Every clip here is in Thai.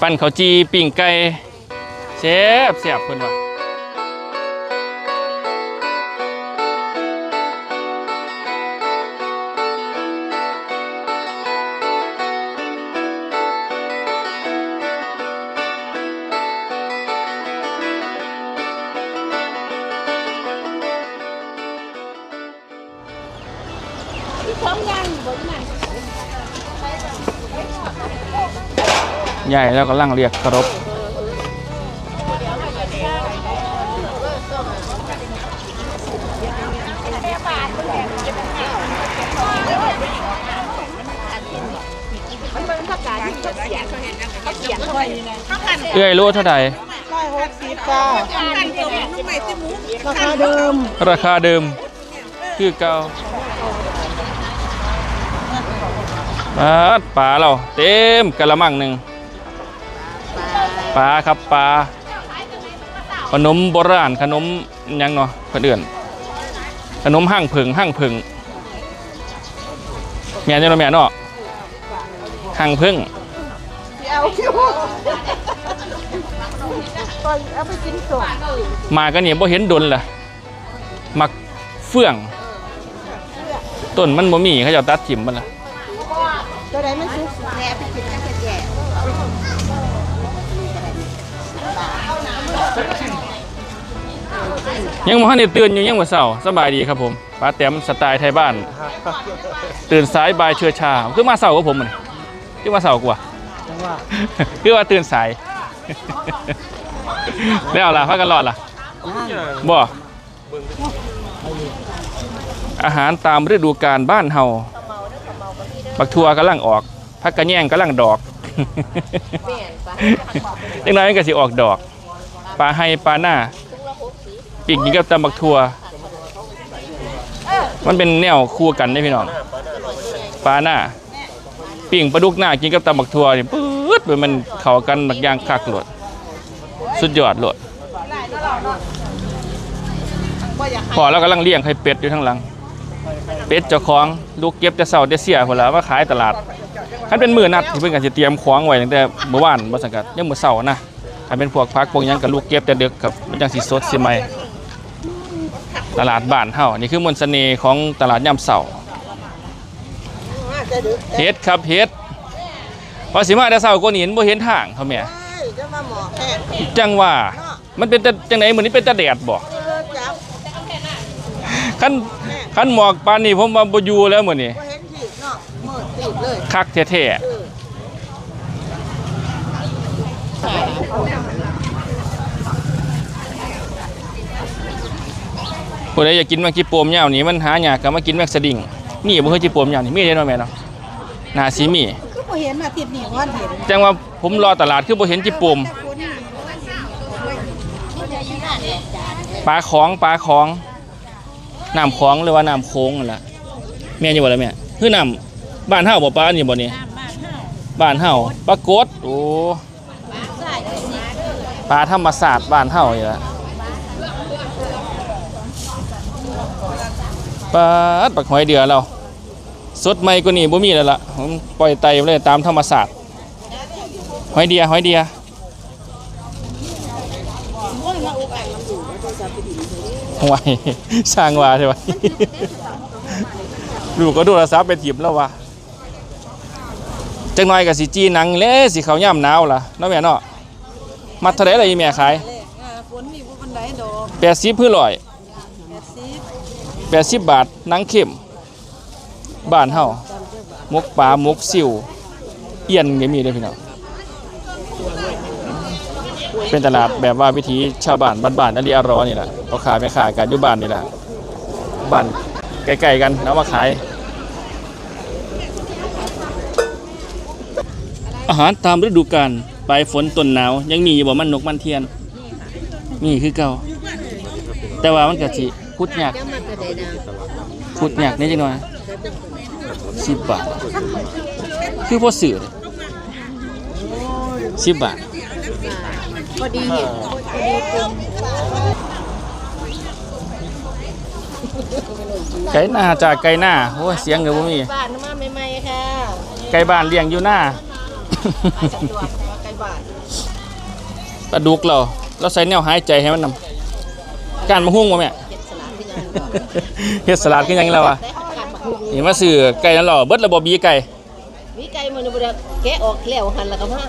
ปั้นข้าวจีปิ้งไก่เชฟเสียบเพิ่นว่ะ ใหญ่แล้วก็ลังเรียกกระรบเอื้อยรู้เท่าใดร้อยหกสิบจ้าราคาเดิม ราคาเดิม คือเก่าปลาดปลาเราเต็มกะละมังหนึ่ง ปลาครับปลาขนมโบราณขนมยังเนาะเพื่นเอื่นขนมห้างผึ่งห้างผึ่งแม่นจังเนาะแม่เนาะห้างผึ่งเอาคิวตอนเอาไปกินสดมากันเนี่ยบ่เห็นดนล่ะมักเฟื่องต้นมันบ่มีเขาจะตัดถิ่มมันล่ะตัวไหนมันซุกแหน ยังบ่ทันได้ตื่นอยู่ยังบ่เช้าสบายดีครับผมป้าแต้มสไตล์ไทยบ้าน ตื่นสายบายเชื่อชาคือมาเช้ากับผมมันคือมาเช้ากว่าจังว่าคือว่าตื่นสายแล้วล่ะพากันรอดล่ะบ่อาหารตามฤดูกาลบ้านเฮาบักทัวกำลังออกพักกระแยงกำลังดอกจังน้อยมันก็สิออกดอกปลาไฮปลาหน้า ปีกกินกับตำบักทัว มันเป็นแนวคู่กันได้พี่น้องปลาหน้าปิ่งปลาดุกหน้ากินกับตำบักทัวนี่ปื๊ดเลยมันเข้ากันบักยางคักโลด สุดยอดโลดพอแล้วกำลังเลี้ยงไข่เป็ดอยู่ทั้งหลัง เป็ดเจ้าของลูกเก็บแต่เสาแต่เสียคนละว่าขายตลาดคันเป็นมือนัดที่เพิ่นก็สิเตรียมของไว้ตั้งแต่เมื่อวานบ่สังกัดยังมือเช้านะคันเป็นพวกผักพวกยังก็ลูกเก็บแต่ดึกครับมันจังสิสดสิใหม่ ตลาดบ้านเฮานี่คือมนต์เสน่ห์ของตลาดยามเช้าจะดึกเฮ็ดครับเฮ็ดพอสิมาแต่เช้าก็นี่เห็นบ่เห็นทางเขาแม่เฮ้ยจะมาหมอแค่จังว่ามันเป็นแต่จังไหนมื้อนี้เป็นแต่แดดบ่เออจับคันคันหมอกปานนี้ผมว่าบ่อยู่แล้วมื้อนี้ก็เห็นถีบเนาะมืดตีบเลยคักแท้เออๆ ผู้ใดอยากกินแมงจีโปมยาวนี่มันหายากก็มากินแมงสดิ้งนี่บ่เคยจีโปมยาวนี่มีเด้เนาะแม่เนาะน่าสิมีคือพอเห็นอาทิตย์นี้วันเห็นจังว่าผมรอตลาดคือบ่เห็นจีโปมแต่คนนี่วันเห็นปลาของปลาของน้ำของหรือว่าน้ำโค้งนั่นล่ะแม่นอยู่บ่ล่ะแม่คือน้ำบ้านเฮาบ่ปลาอันนี้บ่นี่บ้านเฮาปลากดโอ้ปลาธรรมศาสตร์บ้านเฮานี่ล่ะ ปลาดปักหอยเดือเรา สดใหม่กว่านี้บ่มีแล้วล่ะผมปล่อยไตไปเลยตามธรรมศาสตร์หอยเดียหอยเดียห่วยสร้างว่าใช่ไหมลูกก็ดูโทรศัพท์ไปถีบแล้ววะจังน้อยกับสีจีหนังเลยสีเขาวย่ำหนาวล่ะเน้องแม่เนาะมัดเท่าไหรอะไรแม่ขายฝนนี่บ่ปานใดดอกแปดสิบเพื่อลอย 80แปดสิบบาทหนังเข้มบ้านเฮาหมกปลาหมกซิวเอียนก็มีเด้อพี่น้องเป็นตลาดแบบว่าวิถีชาวบ้านบ้านๆอันนี้อร่อยนี่แหละเขาขายไม่ขายกันอยู่บ้านนี่แหละบ้านใกล้ๆกันแล้วมาขาย อาหารตามฤดูกาลปลายฝนต้นหนาว ยังมีอยู่บ่มันนกมันเทียน มีคือเก่าแต่ว่ามันก็สิคุดยาก คุดยากนิดจังหน่อยสิบบาท คือพอสื่อเลยสิบบาทพอดีเห็นพอดีเป็นไก่หน้าจากไก่หน้าโอ้ยเสียงเดี๋ยวบ่มีบ้านมาใหม่ๆค่ะไก่บ้านเลี้ยงอยู่หน้าสะดวกใกล้บ้านปลาดุกเราเราใส่แนวหายใจให้มันนำการมาหุ้งวะแม่ เฮ็ดสลัดคือหยังเฮ็ดสลัดขึ้นยังไงแล้ววะได้ของการบักหุ่งนี่มาซื้อไก่นั่นหรอเบิดระบบบีไก่วิไก่มื้อนี้บ่ได้แกะออกแล้วหั่นแล้วก็มา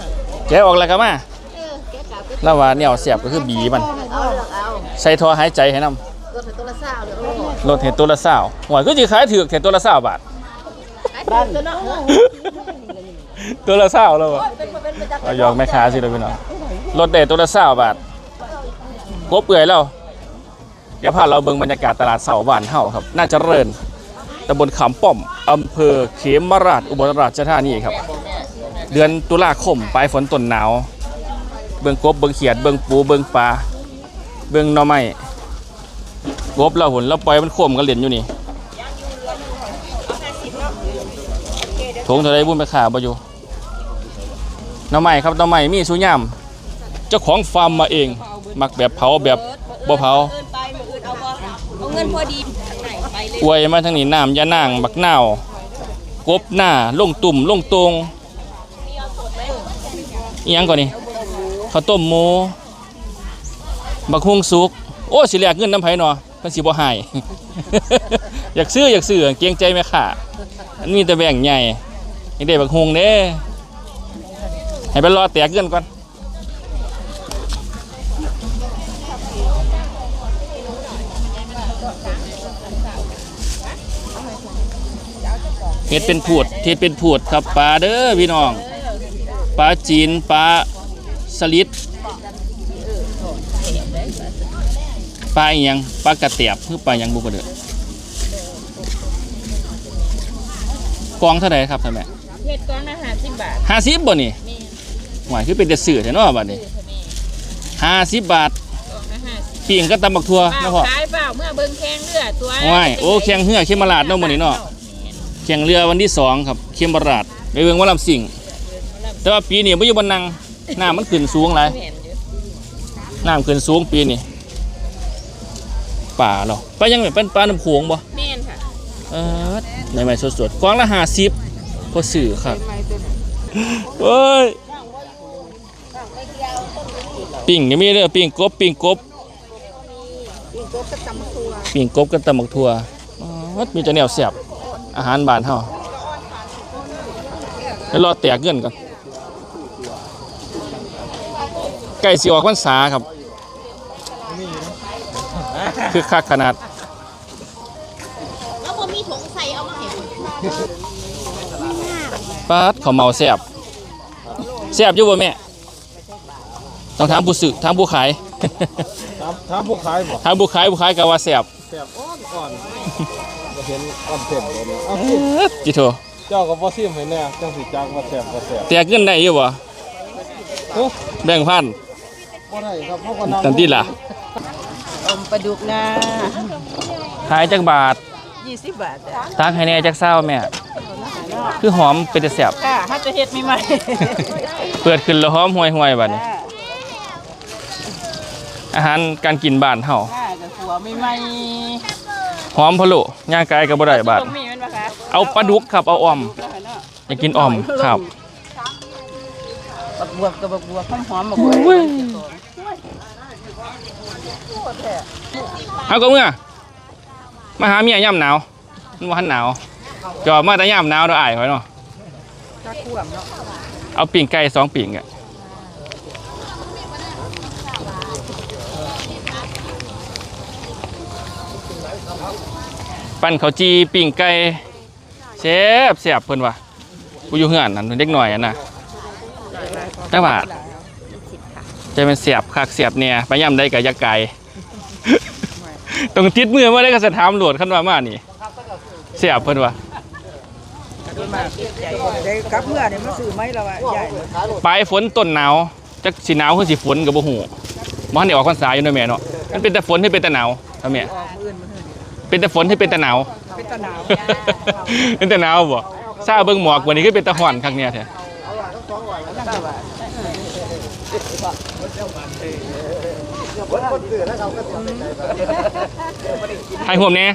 แกะออกแล้วก็มาเออแกะกลับไปแล้วว่าแนวเสียบก็คือบีมันเอาเลือกเอาใส่ท่อหายใจให้นำรถให้ตัวละ20เลยโอ้โหลดเห็ดตัวละเศร้าหัวก็จะขายถือกเห็ดตัวละเศร้าบาทบ้านตัวเนาะตัวละเศร้าแล้วอะเอายอกแม่ค้าสิเลยพี่น้องลดเด็ดตัวละเศร้าบาทกบเปื่อยแล้ว เดี๋ยวพาเราเบิ่งบรรยากาศตลาดเสาบ้านเฮาครับ น่าจะเริญตำบลขามป้อมอำเภอเขมราชอุบลราชธานีครับ เดือนตุลาคมปลายฝนต้นหนาว เบิ่งกบเบิ่งเขียดเบิ่งปูเบิ่งปลาเบิ่งหน่อไม้กบเราหุ่นเราปล่อยมันข่มกันเหรียญอยู่นี่ถงเท่าไรบุญไปขาบอยู่หน่อไม้ครับหน่อไม้มีสุยามเจ้าของฟาร์มมาเอง มักแบบเผาแบบบ่เผา เงินพอดีทางไหนไปเลยอวยมาทางนี้น้ำยานางบักนาวกบหน้าลงตุ่มลงตรงอียังก่อนนี่ข้าวต้มหมูบักฮุงสุก โอ้สิแลกเงินน้ำไผเนาะเพิ่นสิบ่ให้ อยากซื้ออยากซื้อเกรงใจแม่ค้าอันมีแต่แบ่งใหญ่นี่ได้บักฮุงเด้ให้ไปรอแตกเงินก่อน เฮ็ดเป็นพูดเฮ็ดเป็นพูดครับปลาเด้อพี่น้องปลาจีนปลาสลิดปลาอีหยังปลากระเตียบคือปลาหยังบุกระเดือกองเท่าไหร่ครับท่านแม่เฮ็ดก้อนละ50บาทห้าสิบบ่นี่หวายคือเป็นแต่สื่อแท้เนาะบัดนี้ห้าสิบบาทก้อนละ50ปีงก็ตำบักทั่วเปล่านะพ่อขายเปล่าเมื่อเบิ่งแข้งเลือดตัวว้ายโอ้แข่งเหือเขมราดเนาะมื้อนี้เนาะ แข่งเรือวันที่สองครับเขมราดไปเบิ่งว่าลำสิ่งแต่ว่าปีนี้บ่อยู่บนนังน้ำมันขึ้นสูงหลายแม่นอยู่น้ำขึ้นสูงปีนี้ป่าเหรอปลายังแบบเป็นปลาน้ำโขงบ่แม่นค่ะเออในใหม่สดๆกวางละห้าสิบพอสื่อครับเฮ้ยปิ่งก็มีเด้อปิ่งกบปิ่งกบปิ่งกบกับตำบักทั่วอ๋อมีแต่แนวแซ่บ อาหารบ้านเฮาแล้วรอแตกเงินก่อนไก่สิออกพรรษาครับ คือคักขนาด แล้วบ่มีถุงใส่เอามาให้ผมปาดเขาวเมาแซ่บแซ่บอยู่บ่แม่ ต้องถามผู้ซื้อถามผู้ขายถามถามผู้ขายบอกถามผู้ขายผู้ขายก็ว่าแซ่บแสบอ่อนอ่อน บ่เห็นอ่อนเต็มเลยเอาเอสิอจิโถเจ้าก็บ่ซิมให้แน่จังสิจักว่าแสบบ่แสบแตกเงินได้อยู่บ่เฮ้ยแบ่งพันบ่ได้ครับเพราะว่านั่งตันที่ล่ะอมปลาดุกนะขายจักบาท 20 บาทจ้ะตักให้แน่จักเศร้าแม่ คือหอมเป็นแต่แซ่บค่ะถ้าจะเฮ็ดใหม่เปิดขึ้นแล้วหอมห่วยๆบัดนี้อาหารการกินบ้านเฮาค่ะกับหัวใหม่ หอมพะโล้ย่างกายก็บ่ได้บาดๆมีแม่นบ่คะเอาปลาดุกครับเอาอ่อมอยากกินอ่อมครับบักบวบกับบักบวบหอมๆบักบวบเอาก็เมื่อมาหาเมียย่ำหนาวมันว่าหันหนาวจอบมาแต่ย่ำหนาวเราอายไว้เนาะเอาปิ่งไก่สองปิ่งอะ ปั้นข้าวจีปิ่งไก่แซ่บแซ่บเพิ่นว่ะกูอยู่เฮือนนั่นเด็กหน่อยอะนะแต่ว่าจะเป็นเสียบคักเสียบเนี่ยไปย่ำได้กับยาไก่ต้องติดมือมาได้ก็จะถามโหลดขั้นว่ามานี่เสียบเพิ่นว่าได้กลับเมื่อเนี่ยมาซื้อไหมเราอะใหญ่ปลายฝนต้นหนาวจักสิหนาวคือสิฝนก็บ่ฮู้บ่ทันได้ออกพรรษาอยู่เนาะแม่เนาะมันเป็นแต่ฝนที่เป็นแต่หนาวเนาะแม่ออกมื่นมา เถอะเป็นแต่ฝนที่เป็นแต่หนาว เป็นตะหนาวเป็นแต่หนาวบ่ซาเบิ่งหมอกวันนี้คือเป็นแต่ร้อนคักเนี่ยแท้ให้ห่วมแน่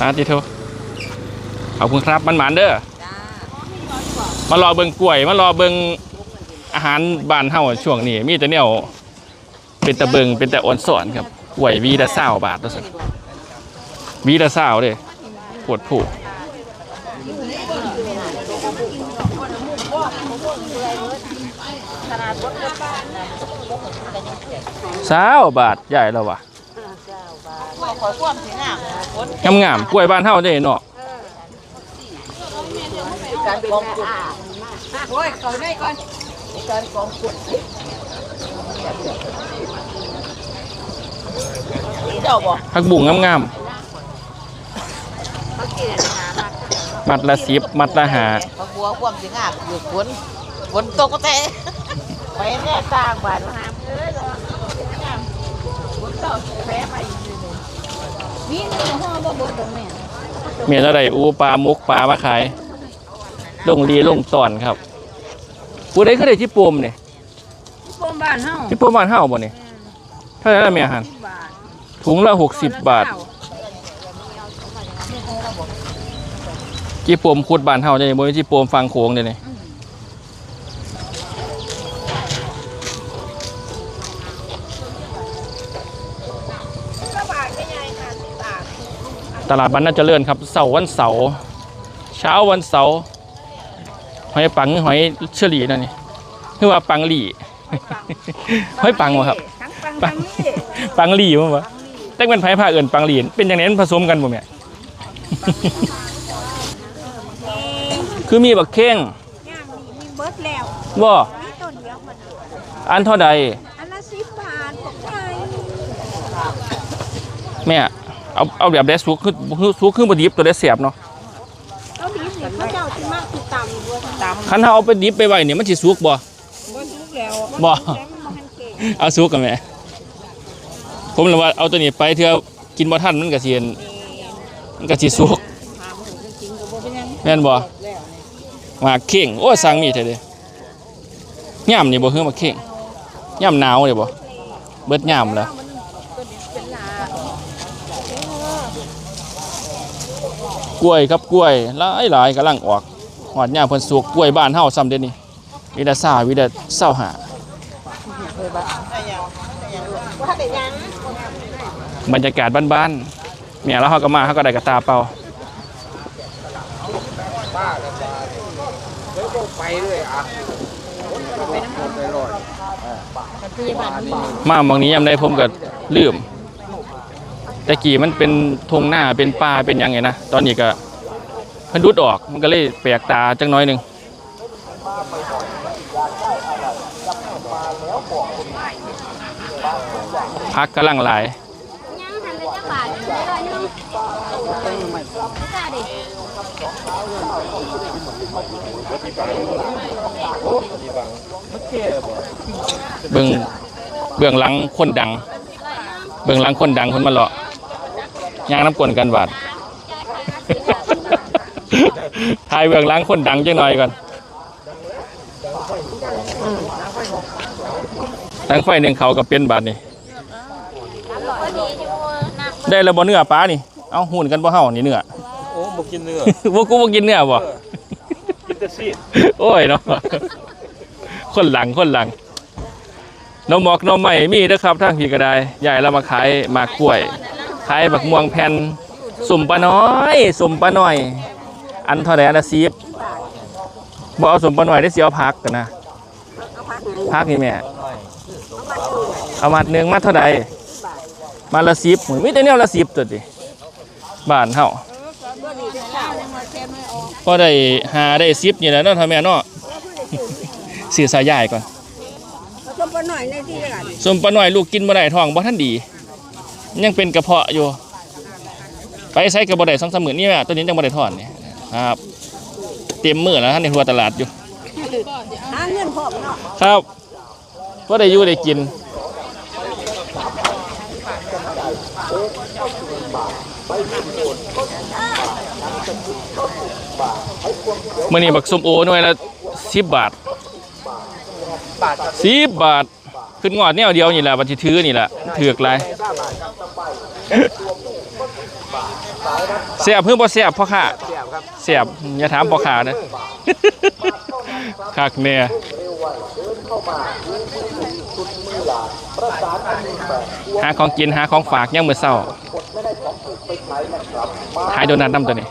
อาติโทขอบคุณครับมันหมานเด้อมารอเบิ่งกล้วยมารอเบิ่งอาหารบ้านเฮาช่วงนี้มีแต่แนวเป็นตะเบิงเป็นแต่อ่อนสอนครับ กล้วยวีละ20บาทตัวสิวีละ20เด้ปวดผูกเศร้าบาทใหญ่แล้ววะงามงามกล้วยบ้านเฮาได้เนาะการกองกุดโอ้ยเขาได้ก่อนการกองกุด เจ้าบ่ผักบุ้งงามงามๆมัดละสิบมัดละหาพระบัวความสิงามอยู่ฝนฝนตกก็แต่ไปแน่ตางบ้านน้ำเอ้ยฝนตกแพ้ไปอยู่นี่นี่ห้องบ่บ่ตรงนี้เมียอะไรอูปลามุกปลามาขายลงรีลงตอนครับผู้ใดเขาได้ที่ปมเนี่ยพวกบ้านเฮาที่ปมบ้านเฮาบ่เนี่ยเท่าไหร่ละเมียหันบาท ถุงละหกสิบบาทที่ปมขุดบ้านเฮาจะนี่บ่มีที่ปมฟังโขงเด้นี่ตลาดบ้านน่าเจริญครับเสาร์วันเสาร์เช้าวันเสาร์หอยปังหอยเชอรี่นั่นนี่คือว่าปังหลี่หอยปังวะครับทั้งปังทั้งนี่ปังหลี่มั้งวะ แต่เป็นไผ่ผ้าเอื่นปังหลี่เป็นอย่างนี้มันผสมกันบ่แม่ คือมีบักเข่งย่างนี่มีเบิดแล้วบ่มีต้นเดียวมันอันเท่าใด อันละ10บาทบอกไทยแม่เอาเอาแบบได้สุกคือคือสุกคือบ่ดิบตัวได้เสียบเนาะเอาดิบนี่เขาเจ้าสิมากคือตำด้วยตำคันเฮาเอาไปดิบไปไว้นี่มันสิสุกบ่บ่ทุกแล้วบ่แล้วมันบ่ทันเก่ง เอาสุกกันแม่ ผมเลยว่าเอาตัวนี้ไปเทื่อกินบ่ทันมันก็สิเห็นมันก็สิสุกถามว่าจริงๆก็บ่เป็นหยังแม่นบ่หมากเข่งโอ้ยสั่งมีเท่เด้ย่ำนี่บ่คือมาเข่งย่ำหนาวเลยบ่เบิดย่ำแล้วกล้วยครับกล้วยหลายหลายกำลังออกหอดย่ามเพิ่นสุกกล้วยบ้านเฮาซ้ำเด้นี่วิดาซ่าวิดาเศร้าหา บรรยากาศบ้านๆเมียแล้วเฮาก็มาเฮาก็ได้กระตาเปล่าไปเลยอะมาบางนี้ยามใดผมก็ลืมแต่กี้มันเป็นทงหน้าเป็นป่าเป็นยังไงนะตอนนี้ก็เพิ่นดุดออกมันก็เลยแปลกตาจังน้อยหนึ่งพักกำลังหลาย เบื้องเบื้องหลังคนดัง เบื้องหลังคนดังคนมาเลาะย่างน้ำกลนกันบาดทายเบื้องหลังคนดังจังหน่อยก่อนตั้งไฟหนึ่งเขากับเป็นบาดนี่ ได้แล้วบ่เนื้อปลานี่ เอาหุ่นกันบ่เฮานี่เนื้อ โอ้บ่กินเนื้อ บ่กูบ่กินเนื้อบ่กินแต่ซีดโอ้ยเนาะ คนหลังคนหลัง น้องหมอกน้องใหม่มีเด้อครับทางพี่ก็ได้ใหญ่เรามาขายหมากกล้วย ขายบักม่วงแผ่นสุ่มปลาน้อยสุ่มปลาน้อย อันเท่าไหร่อันละสิบบ่เอาสุ่มปลาน้อยได้เสียวพักกันนะพักนี่แม่เอามาหนึ่งมาเท่าไหร่ มาละสิบหมือมีแต่แนวละสิบตัวดิบ้านเฮาก็ได้หาได้สิบนี่แหละเนาะท่าแม่เนาะสื่อสายใหญ่ก่อนเอาต้มปลาหน่อยในที่กันส่วนปลาหน่อยลูกกินบ่ได้ท้องบ่ทันดี ยังเป็นกระเพาะอยู่ ไปใช้กระบ่ได้สองสามหมื่นนี่แหละตัวนี้ยังบ่ได้ถอนนี่ครับเต็มมือแล้วท่านในทัวตลาดอยู่หาเงินพร้อมเนาะครับก็ได้อยู่ได้กิน มื่อนี้บักส้มโอหน่วยละสิบบาทสิบบาท ขึ้นงอดแนวเดียวนี่แหละบัตรถือนี่แหละถือกไรเสียบเพิ่งบ่เสียบพ่อค่ะแซ่บครับเสียบอย่าถามพ่อขานะคักแน่หาของกินหาของฝากยังมื้อเช้า ขายโดนัทนำตัวนี้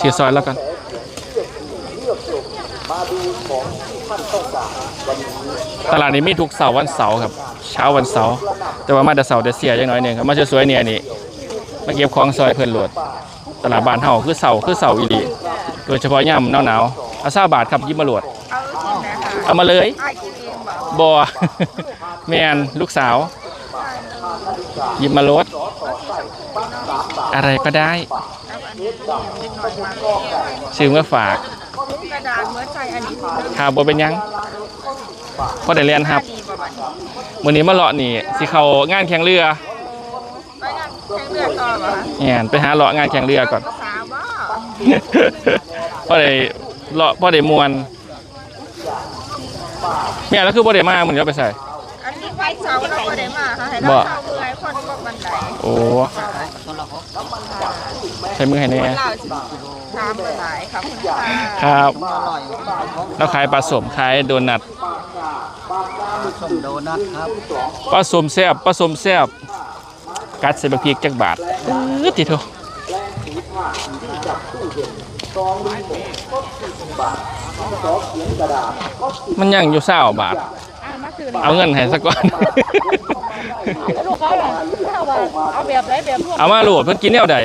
ชื่อซอยแล้วกันตลาดนี้มีทุกเสาร์วันเสาร์ครับ เช้าวันเสาร์แต่ว่ามาแต่เสาร์แต่เสียจังน้อยหนึงครับมาสวยๆเนี่ยนี่มาเก็บของซอยเพิ่นโหลด ตลาดบ้านเฮาคือเสาร์คือเสาร์อีหลีโดยเฉพาะย่ำหนาวๆเอา20บาทครับหยิบมาโหลดเอามาเลยบ่แม่นลูกสาว หยิบมาโหลดอะไรก็ได้ซื้อมาฝากกระดาษเมื่อใส่อันนี้ข่าวบ่เป็นหยังพอได้เรียนครับมื้อนี้มาเลาะนี่สิเข้างานแข่งเรือไปงานแข่งเรือต่อเหรอคะแม่นไปหาเลาะงานแข่งเรือก่อนภาษาบ้าพอได้เลาะพอได้มวนแม่แล้วคือบ่ได้มามื้อนี้เราไปใส่อันนี้ไปเสาเราไม่ได้มาค่ะให้เราบ่เข้าเมื่อ ให้คนก็บันไดโอ้ใช้มือให้แน่เราสิตามบันไดครับคุณค่ะครับเราขายปลาสมขายโดนัทส้มโดนัทครับปลาสมแซ่บปลาสมแซ่บกัดใส่บักพริกจักบาทอื้อติโทมันยังอยู่เศร้าบาท เอาเงินให้สักก่อน ลูกเขาล่ะเอาแบบไหนแบบพวกเอามาโหลดเพิ่นกินแนวใด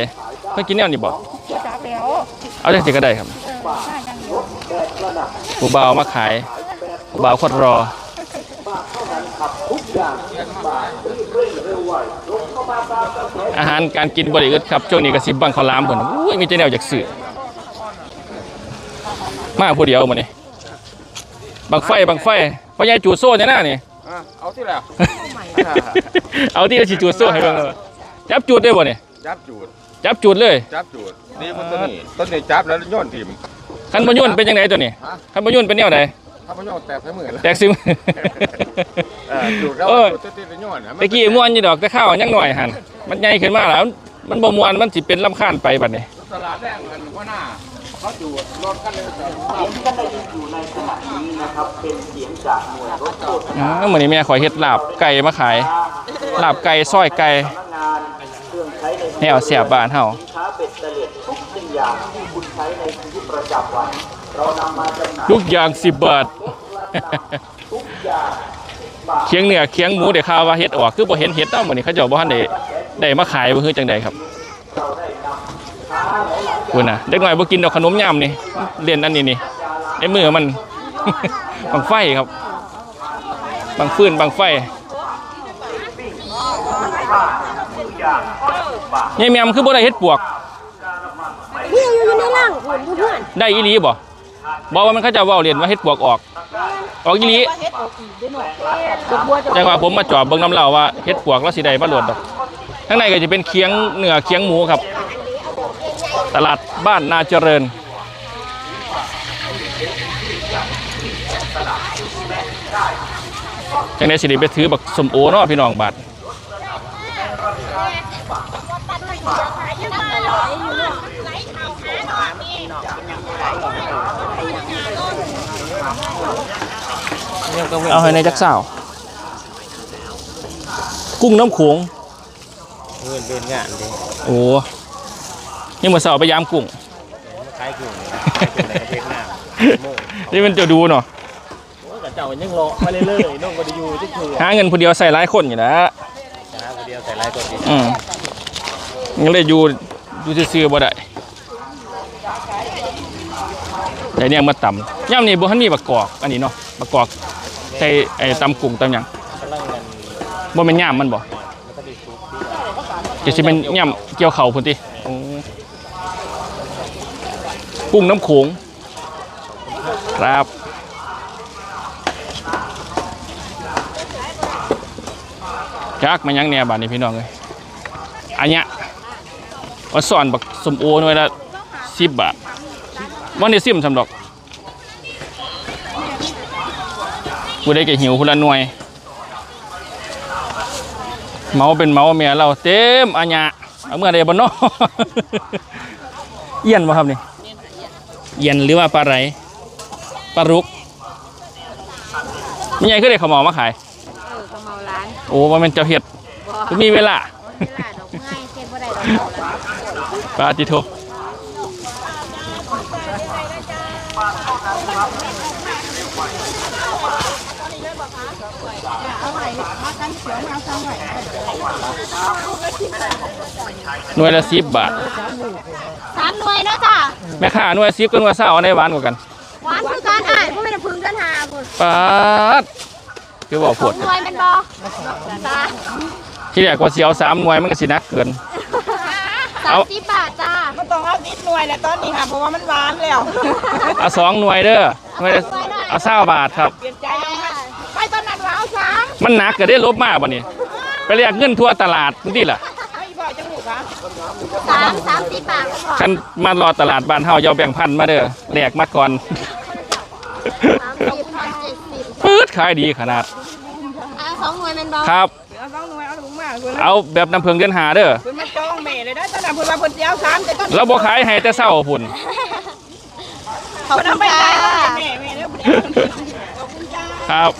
เพิ่นกินแนวนี้บ่จักแล้วเอาจังสิก็ได้ครับผู้บ่าวมาขายผู้บ่าวคนรออาหารการกินบริอึดครับช่วงนี้ก็สิบบังข้าวหลามพุ่นอุ้ยมีแต่แนวอยากซื้อมาผู้เดียวมื้อนี้บังไฟบังไฟพ่อใหญ่จูดโซ่เนี่ยนะนี่ อะเอาที่แล้วเอาที่สิจูดโซ่ให้เบิ่งเลยจับจูดได้บ่นี่จับจูดจับจูดเลย จับจูดนี่มันตัวนี้ต้นนี้จับแล้วโย้อนถิ่มคันบ่ยุ่นเป็นจังไดตัวนี้ฮะคันบ่ยุ่นเป็นแนวใดถ้ามันโย้อนแตกใส่มือแล้วแตกซิมเออจูดแล้วเอ้ยจูดติดๆโย้อนนะตะกี้ม่วนอยู่ดอกแต่ข้าวยังหน่อยหันมันใหญ่ขึ้นมาแล้วมันบ่ม่วนมันสิเป็นลำคาญไปบัดนี้ตลาดแรกกันว่าหน้า เขาจูดรถกันเลยแต่อ๋อมื้อนี้แม่ขอยเฮ็ดลาบไก่มาขายลาบไก่ซอยไก่แนวเสียบบ้านเฮาทุกอย่าง10บาทเคียงเนื้อเคียงหมูเดี๋ยวข่าวว่าเฮ็ดออกคือบ่เห็นเฮ็ดเอ้ามื้อนี้เขาเจ้าบ่ทันได้ได้มาขายบ่คือจังไดครับ คุณน่ะเด็กน้อยบ่กินดอกขนมยำนี่เล่นอันนี้นี่ในมือมันบังไฟครับบังฟืนบังไฟยายแมมคือบ่ได้เฮ็ดปวกนี่อยู่ในร่างหุ่นเพื่อนได้อีหลีบ่บอกว่ามันเขาเจะเว้าเรียนว่าเฮ็ดปวกออก ออกอีหลีจังว่าผมมาจอบเบิ่งน้ำเหล่าว่าเฮ็ดปวกแล้วสิได้มาโหลดดอกข้างในก็จะเป็นเคียงเนื้อเคียงหมูครับ ตลาดบ้านนาเจริญ จังได้สิได้ไปถือบักสมโอเนาะพี่น้องบาทเอาให้ในจักสาว กุ้งน้ำโขงเงินเป็นงานดิโอ้ ยังมาสาวไปยามกุ้งขายกุ้งในประเทศหน้านี่มันจะดูเนาะกับเจ้ายังรอมาเรื่อยๆน้องก็ได้อยู่ที่คือหาเงินผู้เดียวใส่หลายคนอยู่นะนะคนเดียวใส่ลายตัวนี้อืมยังเลยอยู่อยู่ซื่อๆบ่ได้แต่เนี่ยมาต่ำย่ำนี่บ่ทันมีบักกอกอันนี้เนาะบักกอกใส่ไอ้ตำกุ้งตำหยังกำลังเงินบ่แม่นย่ามมันบ่มันก็ได้ซุปจะสิเป็นย่ำเกี่ยวเข่าพุ่นติโอ้ กุ้งน้ำโขงครับจักมันยังเนี่ยบาดนี้พี่น้องเอ้ยอันเนี้ยว่าสอนบักสมโอหน่วยละ10บบาทวันนี้ซิมสำดอกผู้ใดก็หิวคนละหน่วย เมาเป็นเมาเมียเราเต็มอัญญะเอาเมื่อใดบ่เนาะเอี้ยนบ่ครับนี่ เย็นหรือว่าปลาไหลปลารุกไม่ใหญ่ก็เลยเขาวเหมามาขายเออก็เมาร้านโอ้ว่ามันเจ้าเห็ดบ่คือมีเวลาเวลาดอกไม้เก็บบ่ได้ดอกเมาร้านปลาติโท หน่วยละสิบบาทสามหน่วยเนาะจ้ะแม่ค้าหน่วยสิบกับหน่วยเศร้าในหวานกว่ากันหวานคือการอ่านเพราะไม่ได้พึ่งกันหาพุ่นปาดคือบอกสผอดงหน่วยเป็นบ่จ้าที่แรกว่าเสียวสามหน่วยมันก็สินักเกินสามสิบบาทจ้ามันต้องเอาติดหน่วยแล้วตอนนี้ค่ะเพราะว่ามันหวานแล้วเอาสองหน่วยเด้อหน่วยละเอาเศร้าบาทครับเปลี่ยนใจ มมันหนักก็ได้ลบมากบ่นี่ไปเรียกเงินทั่วตลาดนี่ล่ะเอาอีกบ่อยจังหนูคะสามสามสิบบาทก็พอคันมารอตลาดบ้านเฮาอย่าเอาแบ่งพันมาเด้อแลกมาก่อนสามสิบพันเจ็ดสิบปื๊ดขายดีขนาดอ่าสองหน่วยเป็นบ่ครับเอาสองหน่วยเอาถุงมาคุณเอาแบบน้ำเพิงเดือนหาเด้อคุณมาจองเมย์เลยได้ตอนนั้นคุณว่าคุณเสียวสามแต่ตอนเราบ่ขายให้แต่เช้าพุ่นขอบคุณคุเอาณไปค่ะได้เมย์เมย์เด้อขอบคุณจ้าครับ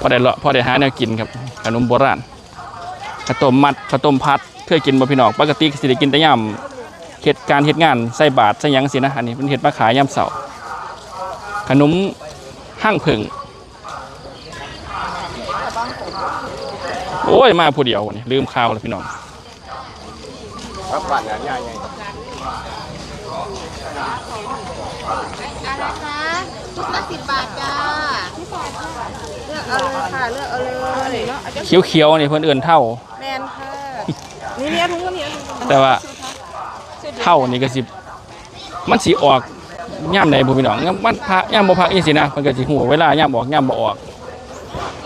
พอได้เลาะพอได้หาแนวกินครับขนมโบราณข้าวต้มมัดข้าวต้มพัดเคยกินบ่พี่น้องปกติสิได้กินแต่ยามเฮ็ดการเฮ็ดงานใส่บาตรใส่ยังสินะอันนี้เพิ่นเฮ็ดมาขายยามเช้าขนมห้างผึ่งโอ้ยมาผู้เดียวนี่ลืมข้าวแล้วพี่น้องรับบ้านเนี่ยใหญ่ ไงอะไรคะชุดละสิบบาทจ้าเลือกเอาเลยค่ะเลือกเอาเลยเนาะเขียวๆนี่เพิ่นเอื่นเท่า แมนค่ะนี่เนี่ยถุงก็มีแต่ว่าเท่านี่ก็สิมันสิออกย่ามใดบ่พี่น้องย่ามมันพระย่ามบ่พระอีสินะเพิ่นก็สิฮู้เวลาย่ามออกย่ามบ่ออก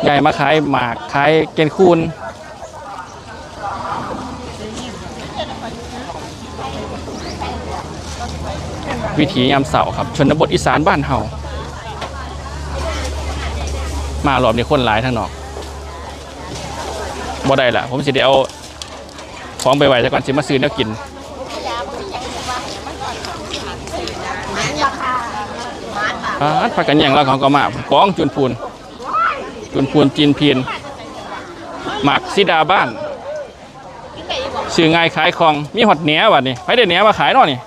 ยายมาขายหมากขายเกนคูน วิถียามเสาร์ครับ ชนบทอีสานบ้านเฮามารอบนี้คนหลายทางนอกบ่ได้ละผมสิได้เอาของไปไว้แต่ก่อนสิมาซื้อแนวกินอ่าผักกันแย่งแล้วของก็มาป้องจุนพูนจุนพูนจีนเพียนหมักซิดาบ้าน ซื้อง่ายขายของมีหอดเหนียวัดนี่ไปได้เหนียมาขายเนาะนี่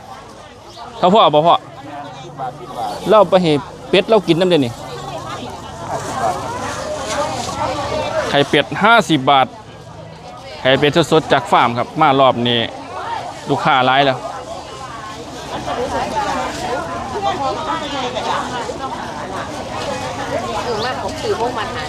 เขาพ่อบ่พ่อเราไปเห็เป็ดเรากินน้ำเด่นนี่ไข่เป็ด50บบาท ไข่เป็ดสดๆจากฟาร์มครับ มารอบนี้ลูกค้าร้ายแล้วถึงแม่ผมถือพวกมันหา